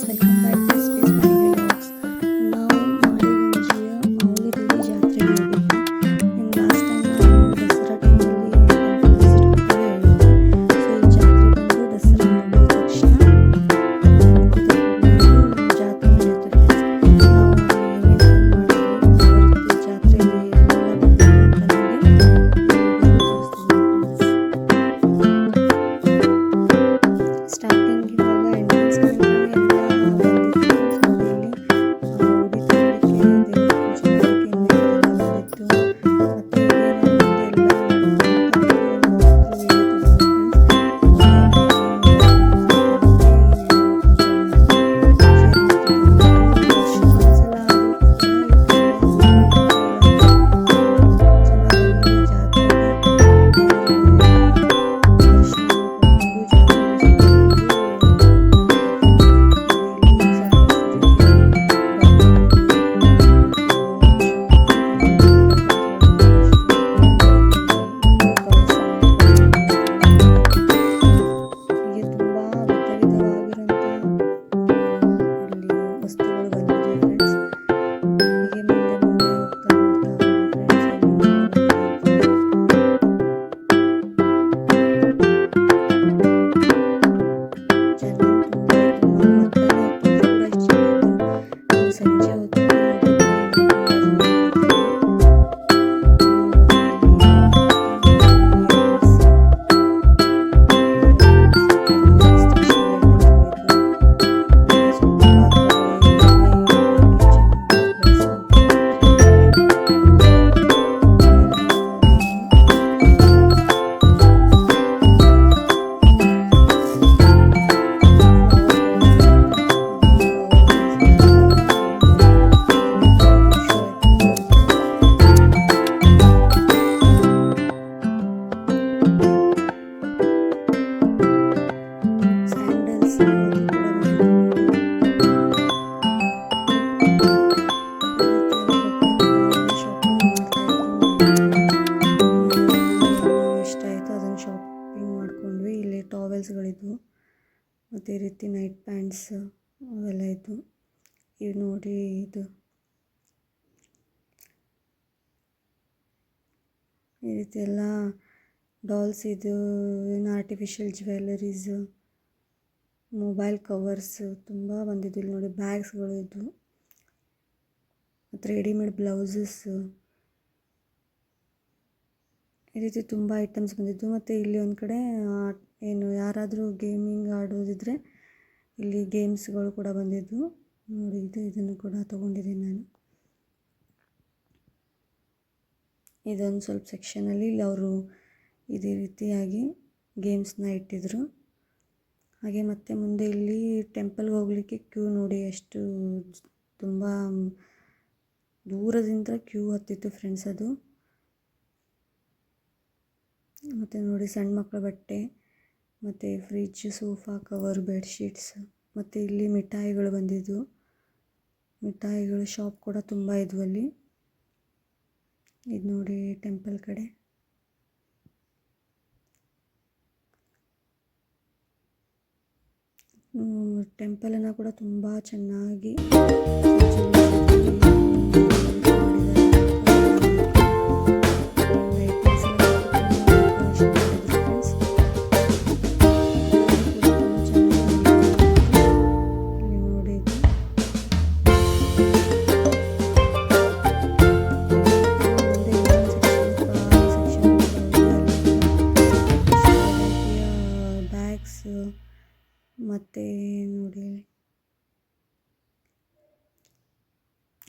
Friends welcome ಇಲ್ಲಿ ಟಾವೆಲ್ಸ್ಗಳಿದ್ವು ಮತ್ತು ಈ ರೀತಿ ನೈಟ್ ಪ್ಯಾಂಟ್ಸ್ ಅವೆಲ್ಲ ಇದ್ವು. ಇವು ನೋಡಿ ಇದು. ಈ ರೀತಿ ಎಲ್ಲ ಡಾಲ್ಸ್ ಇದು, ಏನು ಆರ್ಟಿಫಿಷಿಯಲ್ ಜ್ಯುವೆಲರೀಸ್ ಮೊಬೈಲ್ ಕವರ್ಸ್ ತುಂಬ ಬಂದಿದ್ದು ಇಲ್ಲಿ ನೋಡಿ ಬ್ಯಾಗ್ಸ್ಗಳು ಇದ್ವು. ಮತ್ತು ರೆಡಿಮೇಡ್ ಬ್ಲೌಸಸ್ ಈ ರೀತಿ ತುಂಬ ಐಟಮ್ಸ್ ಬಂದಿದ್ದು. ಮತ್ತು ಇಲ್ಲಿ ಒಂದು ಕಡೆ ಏನು ಯಾರಾದರೂ ಗೇಮಿಂಗ್ ಆಡೋದಿದ್ರೆ ಇಲ್ಲಿ ಗೇಮ್ಸ್ಗಳು ಕೂಡ ಬಂದಿದ್ದು. ನೋಡಿ, ಇದು ಇದನ್ನು ಕೂಡ ತೊಗೊಂಡಿದ್ದೀನಿ ನಾನು. ಇದೊಂದು ಸ್ವಲ್ಪ ಸೆಕ್ಷನಲ್ಲಿ ಇಲ್ಲಿ ಅವರು ಇದೇ ರೀತಿಯಾಗಿ ಗೇಮ್ಸ್ನ ಇಟ್ಟಿದ್ರು. ಹಾಗೆ ಮತ್ತೆ ಮುಂದೆ ಇಲ್ಲಿ ಟೆಂಪಲ್ಗೆ ಹೋಗಲಿಕ್ಕೆ ಕ್ಯೂ ನೋಡಿ ಎಷ್ಟು ತುಂಬ ದೂರದಿಂದ ಕ್ಯೂ ಹತ್ತಿತ್ತು ಫ್ರೆಂಡ್ಸ್ ಅದು. ಮತ್ತು ನೋಡಿ ಸಣ್ಣ ಮಕ್ಕಳ ಬಟ್ಟೆ, ಮತ್ತು ಫ್ರಿಜ್ ಸೋಫಾ ಕವರ್ ಬೆಡ್ಶೀಟ್ಸ್ ಮತ್ತು ಇಲ್ಲಿ ಮಿಠಾಯಿಗಳು ಬಂದಿದ್ವು ಮಿಠಾಯಿಗಳು ಶಾಪ್ ಕೂಡ ತುಂಬ ಇದ್ವು ಅಲ್ಲಿ. ಇದು ನೋಡಿ ಟೆಂಪಲ್ ಕಡೆ. ಟೆಂಪಲನ್ನು ಕೂಡ ತುಂಬ ಚೆನ್ನಾಗಿ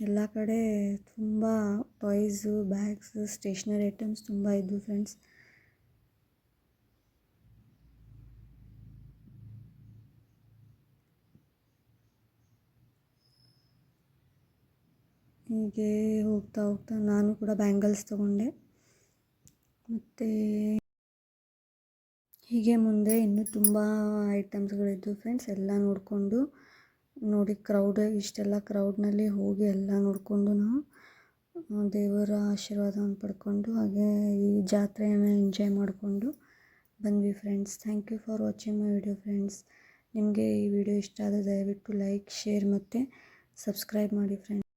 ಎಲ್ಲ ಕಡೆ ತುಂಬ ಟಾಯ್ಸು, ಬ್ಯಾಗ್ಸ್, ಸ್ಟೇಷ್ನರಿ ಐಟಮ್ಸ್ ತುಂಬ ಇದ್ವು ಫ್ರೆಂಡ್ಸ್. ಹೀಗೆ ಹೋಗ್ತಾ ಹೋಗ್ತಾ ನಾನು ಕೂಡ ಬ್ಯಾಂಗಲ್ಸ್ ತಗೊಂಡೆ. ಮತ್ತು ಹೀಗೆ ಮುಂದೆ ಇನ್ನೂ ತುಂಬ ಐಟಮ್ಸ್ಗಳಿದ್ದವು ಫ್ರೆಂಡ್ಸ್, ಎಲ್ಲ ನೋಡಿಕೊಂಡು ನೋಡಿ ಕ್ರೌಡ್ ಇಷ್ಟೆಲ್ಲ ಕ್ರೌಡ್ನಲ್ಲಿ ಹೋಗಿ ಎಲ್ಲ ನೋಡಿಕೊಂಡು ನಾವು ದೇವರ ಆಶೀರ್ವಾದವನ್ನು ಪಡ್ಕೊಂಡು ಹಾಗೆ ಈ ಜಾತ್ರೆಯನ್ನು ಎಂಜಾಯ್ ಮಾಡಿಕೊಂಡು ಬಂದ್ವಿ friends thank you for watching my video friends ನಿಮಗೆ ಈ ವಿಡಿಯೋ ಇಷ್ಟ ಆದರೆ ದಯವಿಟ್ಟು ಲೈಕ್ ಶೇರ್ ಮತ್ತು ಸಬ್ಸ್ಕ್ರೈಬ್ ಮಾಡಿ ಫ್ರೆಂಡ್ಸ್